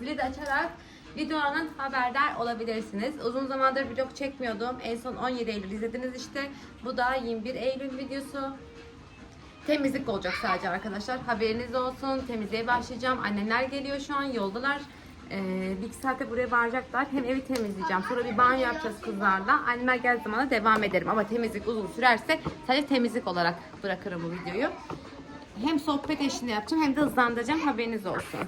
zili de açarak videolardan haberdar olabilirsiniz. Uzun zamandır vlog çekmiyordum. En son 17 Eylül izlediniz işte. Bu da 21 Eylül videosu. Temizlik olacak sadece arkadaşlar. Haberiniz olsun. Temizliğe başlayacağım. Annemler geliyor şu an. Yoldalar. Ee, bir iki saate buraya varacaklar. Hem evi temizleyeceğim. Sonra bir banyo yapacağız kızlarla. Annemler geldiği zaman da devam ederim. Ama temizlik uzun sürerse sadece temizlik olarak bırakırım bu videoyu. Hem sohbet eşliğinde yapacağım hem de hızlandıracağım. Haberiniz olsun.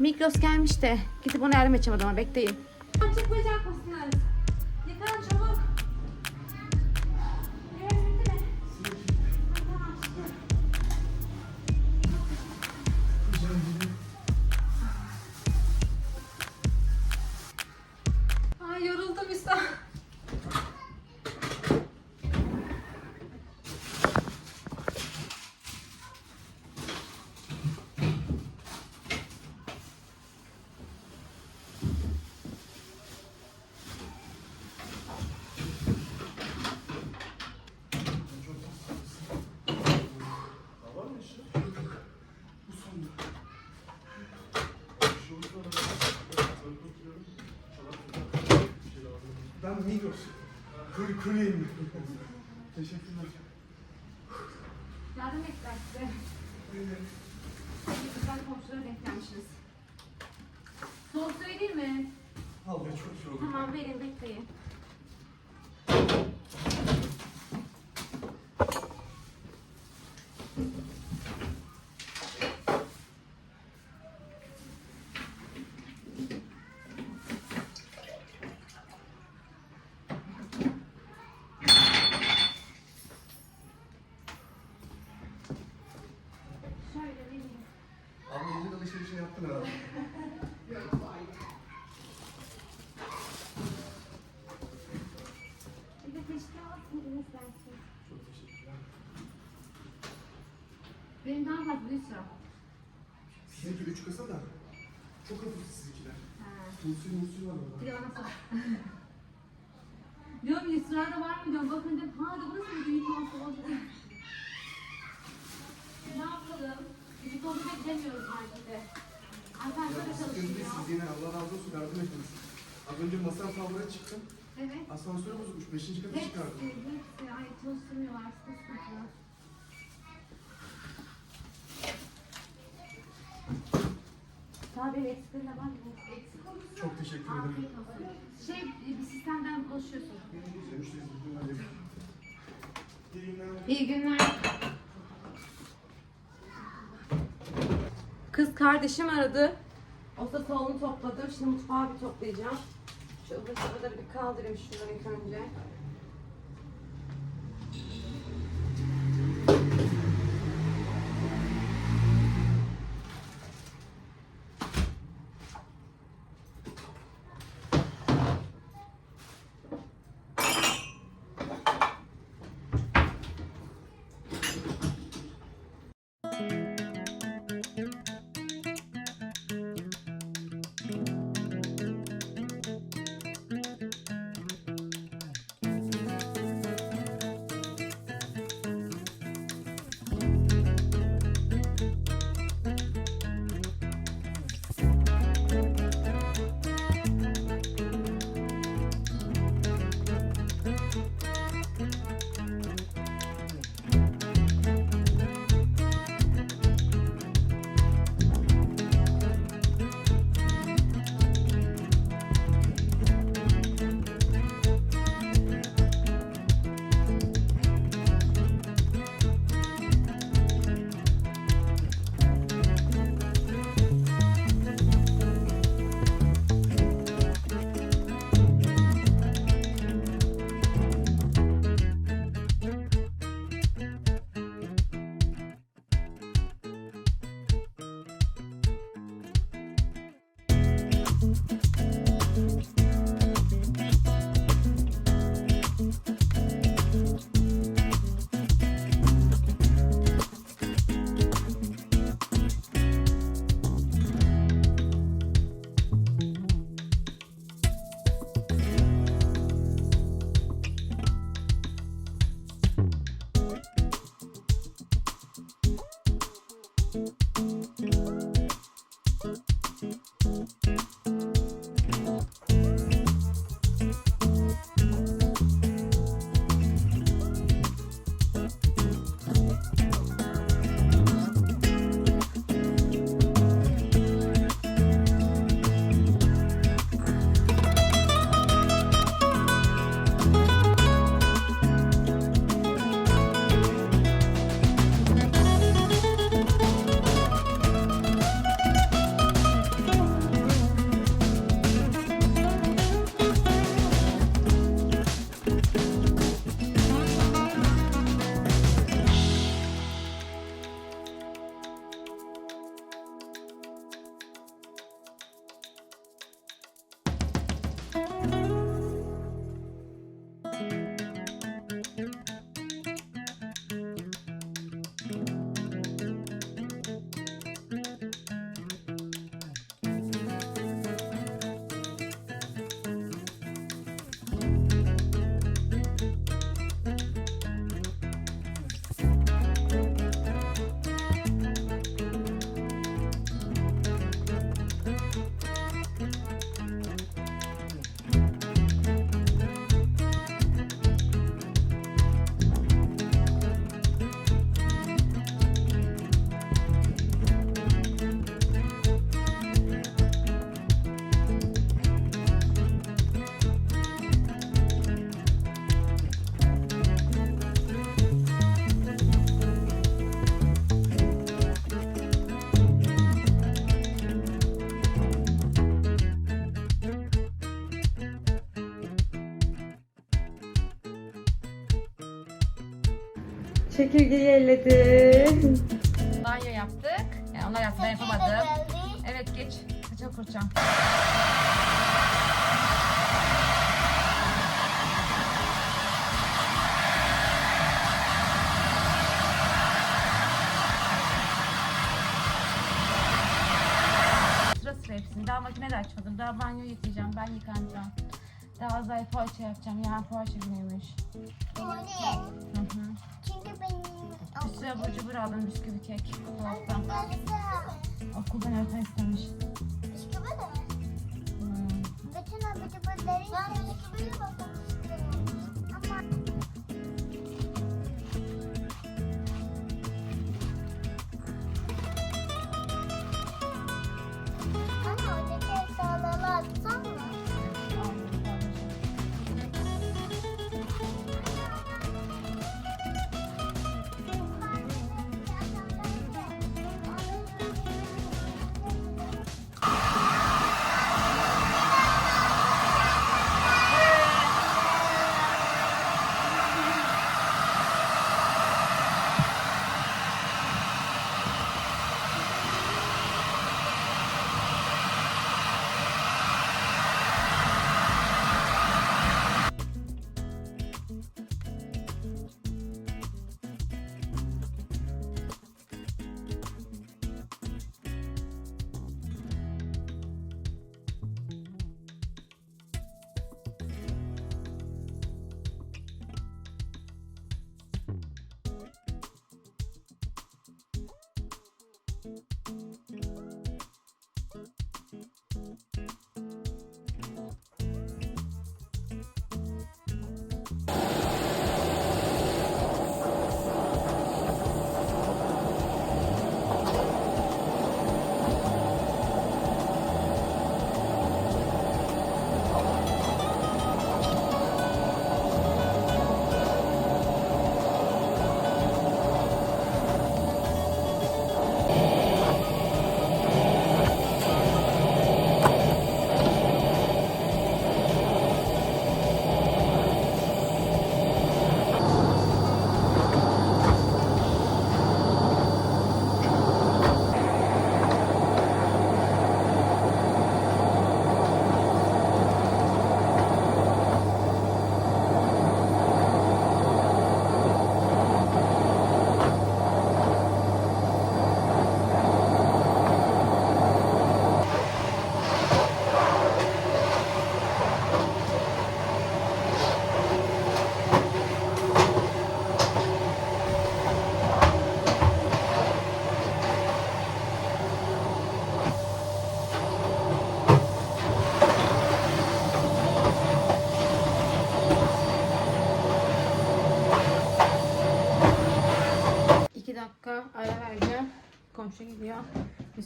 Migros gelmiş de gidip yardım edeceğim adama bekleyin. Çıkmayacak mısınız? Ben Migros. Kur, kuryeyim. Teşekkürler. Yardım ettiler size. Güzel komşulara denk gelmişsiniz. Soğuk söyleyeyim mi? Al be çok oldu. Tamam verin bekleyin. Şöyle vereyim. Abi elin alışverişini yaptın herhalde. Bir de keşke alsaydınız dersin. Çok teşekkürler. Benim daha fazla bir sıra. Sizinki üç kasa da çok hafif sizinkiler. Ha. Tulsuyu mulsuyu var orada. Bir de bana sor. diyorum ki sırada var mı diyorum. Bakın dedim ha da burası mı büyük olsa Büyük oldu da gidemiyoruz markete. Arkadaşlar da Sıkıntı çalışıyor. siz yine Allah razı olsun yardım ettiniz. Az önce masal tavraya çıktım. Evet. Asansörü bozulmuş. Beşinci kata Hepsi, çıkardım. hepsi. Ay çalıştırmıyorlar. Sıkıntı. Eksiklerim de var mı? Eksik olursa Çok teşekkür ederim. afiyet olsun. Şey bir sistemden ulaşıyorsun. İyi günler. İyi günler. Kız kardeşim aradı. O da salonu topladım. Şimdi mutfağı bir toplayacağım. Şu ıvır bir kaldırayım şunları ilk önce. you elledi. Banyo yaptık. Yani onlar yaptı ben yapamadım. Evet geç. Sıra sıra hepsini. Daha makine de açmadım. Daha banyo yıkayacağım. Ben yıkanacağım. Daha Azay poğaça yapacağım. Yarın poğaça günüymüş. Hı hı. Sürü abur cubur aldım. Bisküvi kek. Dolaptan. Okuldan öğretmen istemiş. Bisküvi de mi? Hmm. Bütün abur cuburları Ben bisküviye bakmak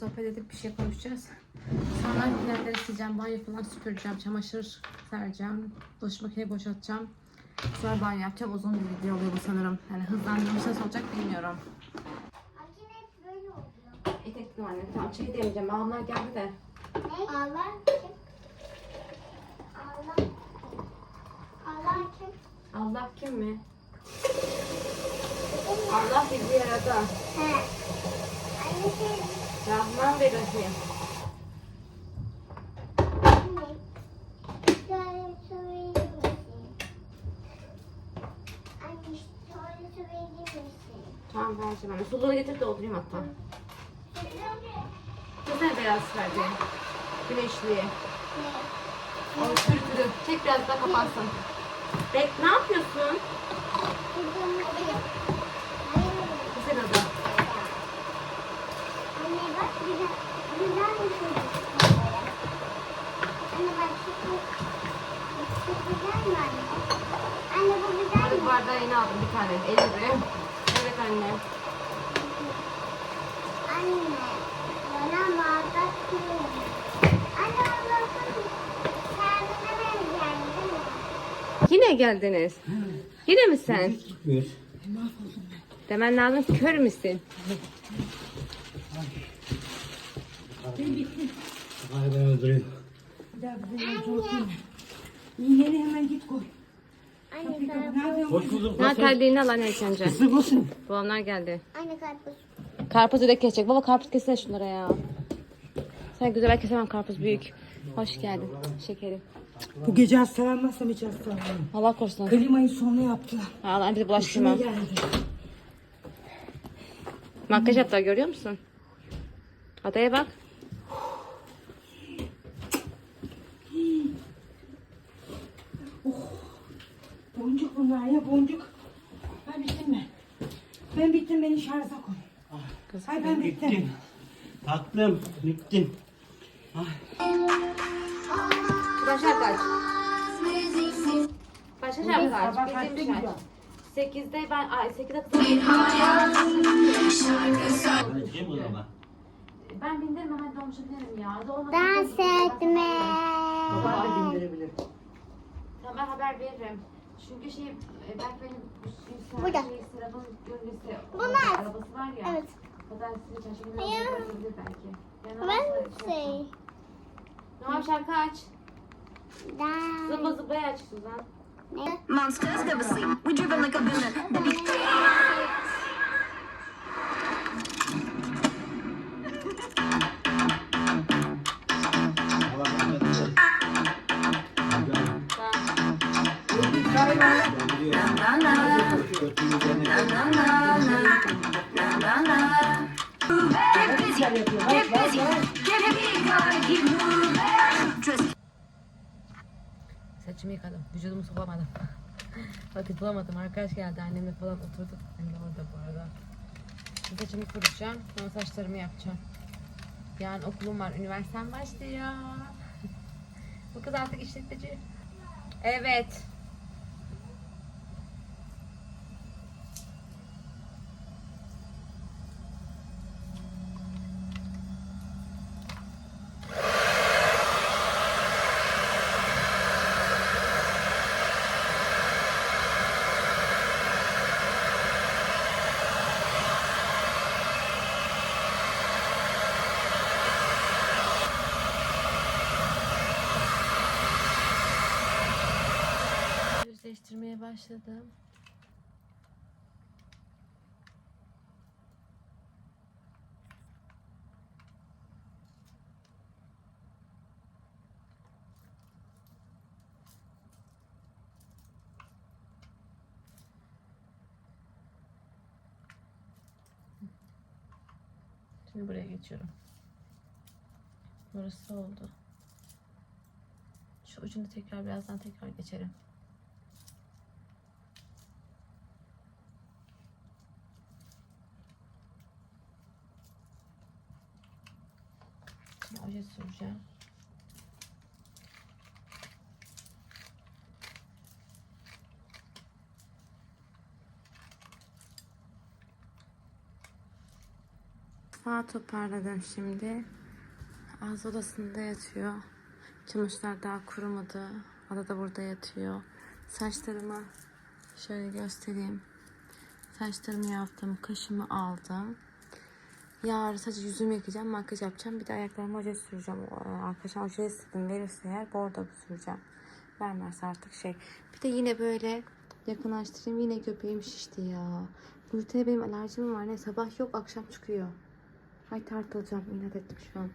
sohbet edip bir şey konuşacağız. Sonra yerleri sileceğim, banyo falan süpüreceğim, çamaşır sereceğim, bulaşık makineyi boşaltacağım. Sonra banyo yapacağım. Uzun bir video oluyor bu sanırım. Yani hızlandırmış nasıl olacak bilmiyorum. Etekli anne. Tamam çay demeyeceğim. Babamlar geldi de. Ne? Allah kim? Allah. Allah kim? Allah kim mi? Allah bizi yaradı. He. Anne şey Rahman ve Rahim. Tamam vereceğim anne. Suluğunu getir doldurayım hatta. Güzel beyaz verdi. Güneşli. Ne? O sürtülü. Çek biraz daha kapansın. Bek ne yapıyorsun? Kızım hadi. Hayır. Güzel adı. Anne bak güzel. Güzel bir çocuk. Anne bak şu çok. Şu güzel mi anne? Anne bu güzel Hadi mi? bardağı yeni aldım bir tane. Elli Evet anne. Anne. Bana bardak. Anne Allah'ım. Kendine mi? Yine geldiniz. Yine mi sen? Demen lazım kör müsün? Hadi ben öldüreyim. İğneni hemen git koy. Anne karpuz. Hoş bulduk. Ne terliğini al anne önce. Kısık mısın? Babamlar geldi. Anne karpuz. Karpuz ödek kesecek. Baba karpuz kesene şunlara ya. Sen güzel kesemem karpuz büyük. Hoş geldin şekerim. Bu gece hastalanmazsam hiç hastalanmam. Allah korusun. Klimayı sonra yaptı. Allah bizi Şuna bulaştırma. geldi. Makyaj yaptılar görüyor musun? Adaya bak. Boncuk bunlar ya boncuk. Ben bittim mi? Ben bittim beni şarja koy. Ay ben bittim. Bittim. Tatlım. Bittim. Başa kaç. Başa şarkı kaç. Bir şarkı. gidiyor? 8'de ben, ay 8'de kızım. Ben zaman. Ben bindirmem hadi dolmuşa binerim ya. Dans etme. Baban da bindirebilir. Tamam ben haber veririm. Çünkü şey, e, belki benim Burada. şey, Serap'ın gönlüsü Bunlar. arabası var ya. Evet. Pazartesi çarşamba götürebilir belki. Yani Ben şey. yapacağım. Tamam şarkı aç. Dans. Zımbı zımbaya aç Suzan. Monsters never sleep. We driven like a villain. Saçımı yıkadım. Vücudumu sokamadım. Vakit bulamadım. Arkadaş geldi. Annemle falan oturduk. Annem orada bu arada. Saçımı kurutacağım. Sonra saçlarımı yapacağım. Yarın okulum var. Üniversitem başlıyor. bu kız artık işletmeci. Evet. Başladım. Şimdi buraya geçiyorum. Burası oldu. Şu ucunu tekrar birazdan tekrar geçerim. Şimdi oje süreceğim. Sağ toparladım şimdi. Az odasında yatıyor. Çamaşırlar daha kurumadı. Ada da burada yatıyor. Saçlarımı şöyle göstereyim. Saçlarımı yaptım. Kaşımı aldım. Yarın sadece yüzümü yıkayacağım. Makyaj yapacağım. Bir de ayaklarıma oje süreceğim. Ee, Arkadaşlar oje istedim. Verirse eğer bordo süreceğim. Vermezse artık şey. Bir de yine böyle yakınlaştırayım. Yine göbeğim şişti ya. Glutene benim alerjim var. Ne sabah yok akşam çıkıyor. Ay tartılacağım. İnat ettim şu an.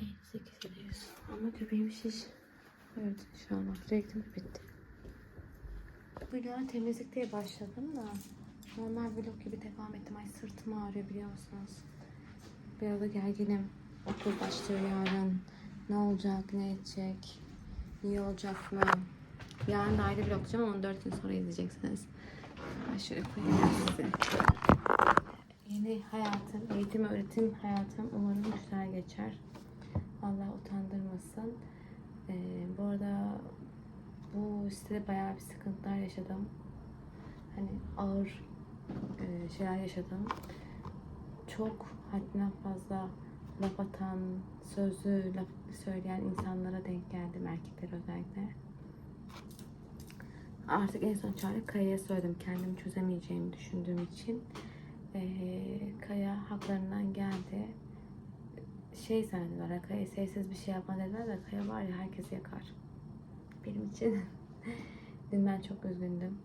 En sekizindeyiz. Ama göbeğim şiş. Evet bak direktim bitti. Vloga temizlik diye başladım da normal vlog gibi devam ettim. Ay sırtım ağrıyor biliyor musunuz? Biraz da gerginim. Okul başlıyor yarın. Ne olacak, ne edecek? İyi olacak mı? Yarın da ayrı vlog ama 14 gün sonra izleyeceksiniz. Ben şöyle koyayım size. Yeni hayatım, eğitim öğretim hayatım umarım güzel geçer. Allah utandırmasın. Ee, bu arada bu sitede bayağı bir sıkıntılar yaşadım. Hani ağır e, şeyler yaşadım. Çok haddinden fazla laf atan, sözlü laf, söyleyen insanlara denk geldim. Erkekler özellikle. Artık en son çare Kaya'ya söyledim. Kendimi çözemeyeceğimi düşündüğüm için. Ee, Kaya haklarından geldi. Şey zannediyorlar. Kaya sessiz bir şey yapma dediler de Kaya var ya herkesi yakar. Benim için. Dün ben çok üzgündüm.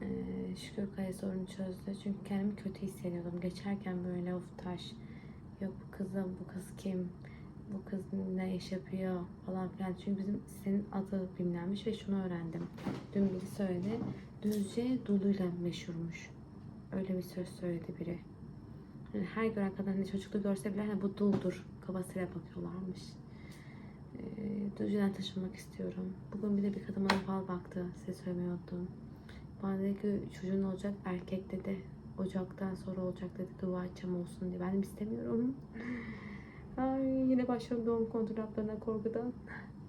Ee, şükür Kaya sorunu çözdü. Çünkü kendimi kötü hissediyordum. Geçerken böyle of taş. Yok bu kızım, bu kız kim? Bu kız ne iş yapıyor falan filan. Çünkü bizim senin adı bilmlenmiş ve şunu öğrendim. Dün biri söyledi. Düzce Dulu'yla meşhurmuş. Öyle bir söz söyledi biri. Yani her gören kadın hani çocuklu görse bile hani bu duldur kafasıyla bakıyorlarmış. Ee, Düzce'den taşınmak istiyorum. Bugün bir de bir kadın bana fal baktı. Size söylemeyi unuttum. Bana dedi ki çocuğun olacak erkek dedi. Ocaktan sonra olacak dedi. Dua edeceğim olsun diye. Ben istemiyorum. Ay yine başladım doğum kontrol haplarına korkudan.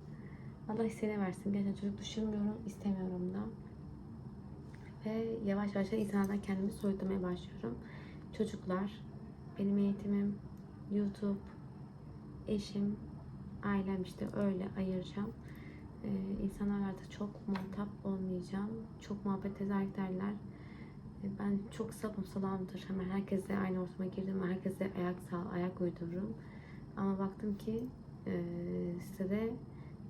Allah isteyene versin. Gerçekten çocuk düşünmüyorum, istemiyorum da. Ve yavaş yavaş da insanlardan kendimi soyutlamaya başlıyorum. Çocuklar, benim eğitimim, YouTube, eşim, ailem işte öyle ayıracağım. Ee, insanlarla da çok muhatap olmayacağım. Çok muhabbet eder derler. Ee, Ben çok sapım salamdır. Hemen herkesle aynı ortama girdim. Herkese ayak sağ, ayak uydururum. Ama baktım ki e, sitede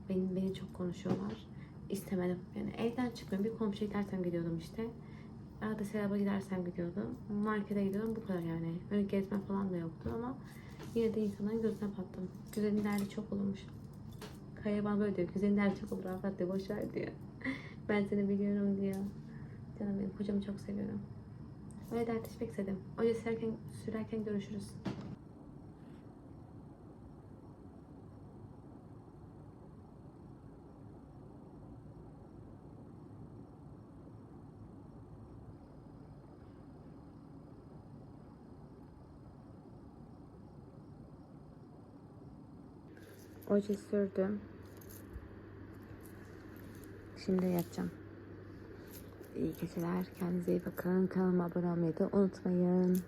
beni, beni çok konuşuyorlar. İstemedim. Yani evden çıkmıyorum. Bir komşuya gidersem gidiyordum işte. Arada seraba gidersem gidiyordum. Markete gidiyordum. Bu kadar yani. Öyle gezme falan da yoktu ama yine de insanların gözüne battım. Güzelin derdi çok olurmuş. Kaya bana böyle diyor. Güzelin derdi çok olur. Afat diyor. Boş ver diyor. ben seni biliyorum diyor. Canım benim. Kocamı çok seviyorum. Öyle dertleşmek istedim. Oca sürerken, sürerken görüşürüz. Oje sürdüm. Şimdi yatacağım. İyi geceler. Kendinize iyi bakın. Kanalıma abone olmayı da unutmayın.